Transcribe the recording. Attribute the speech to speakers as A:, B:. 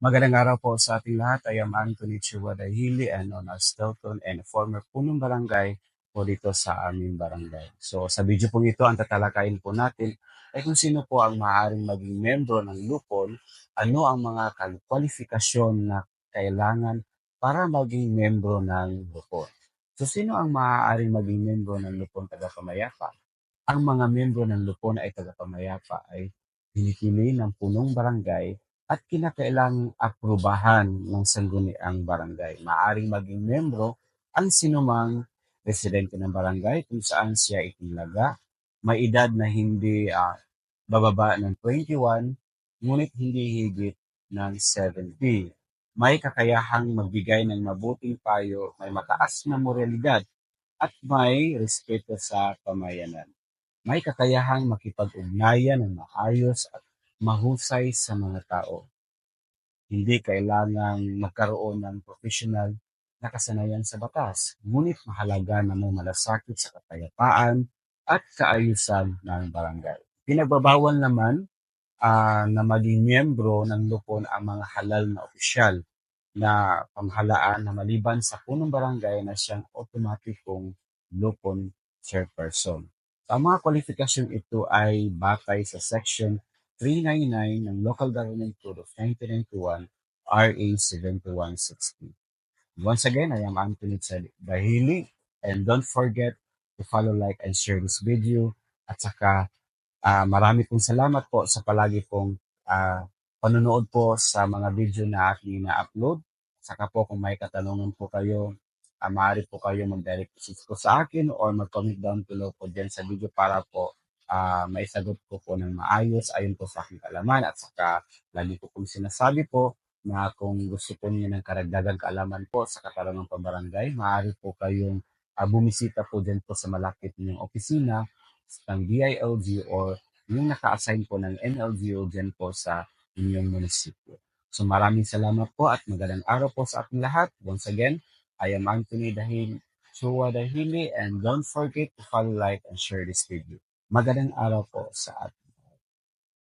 A: Magandang araw po sa ating lahat. I am Anthony Chua Dahili and as Stelton and former punong barangay po dito sa aming barangay. So sa video pong ito, ang tatalakayin po natin ay kung sino po ang maaaring maging membro ng lupon, ano ang mga kwalifikasyon na kailangan para maging membro ng lupon. So sino ang maaaring maging membro ng lupon taga-pamayapa? Ang mga membro ng lupon ay taga-pamayapa ay pinipili ng punong barangay at kinakailangang aprubahan ng sangguniang barangay. Maaring maging membro ang sinumang residente ng barangay kung saan siya itinalaga, may edad na hindi uh, bababa ng 21, ngunit hindi higit ng 70. May kakayahang magbigay ng mabuting payo, may mataas na moralidad, at may respeto sa pamayanan. May kakayahang makipag-ugnayan ng maayos at mahusay sa mga tao. Hindi kailangang magkaroon ng professional na kasanayan sa batas, ngunit mahalaga na may malasakit sa kapayapaan at kaayusan ng barangay. Pinagbabawal naman uh, na maging miyembro ng lupon ang mga halal na opisyal na pamahalaan na maliban sa punong barangay na siyang otomatikong lupon chairperson. So, ang mga kwalifikasyon ito ay batay sa Section 399 ng Local Government Code of 1991, RA 7160. Once again, I am Anthony Dahili and don't forget to follow, like, and share this video. At saka uh, marami pong salamat po sa palagi pong uh, panonood po sa mga video na aking na-upload. Saka po kung may katanungan po kayo, uh, maaari po kayo mag-direct message ko sa akin or mag-comment down below po dyan sa video para po uh, maisagot ko po ng maayos ayon po sa aking kaalaman at saka lagi ko pong sinasabi po na kung gusto po niyo ng karagdagang kaalaman po sa katarungang pambarangay, maaari po kayong uh, bumisita po dyan po sa malapit ninyong opisina ng DILG or yung naka-assign po ng NLGO dyan po sa inyong munisipyo. So maraming salamat po at magandang araw po sa ating lahat. Once again, I am Anthony Dahil Chua Dahili and don't forget to follow, like, and share this video. Magandang araw po sa atin.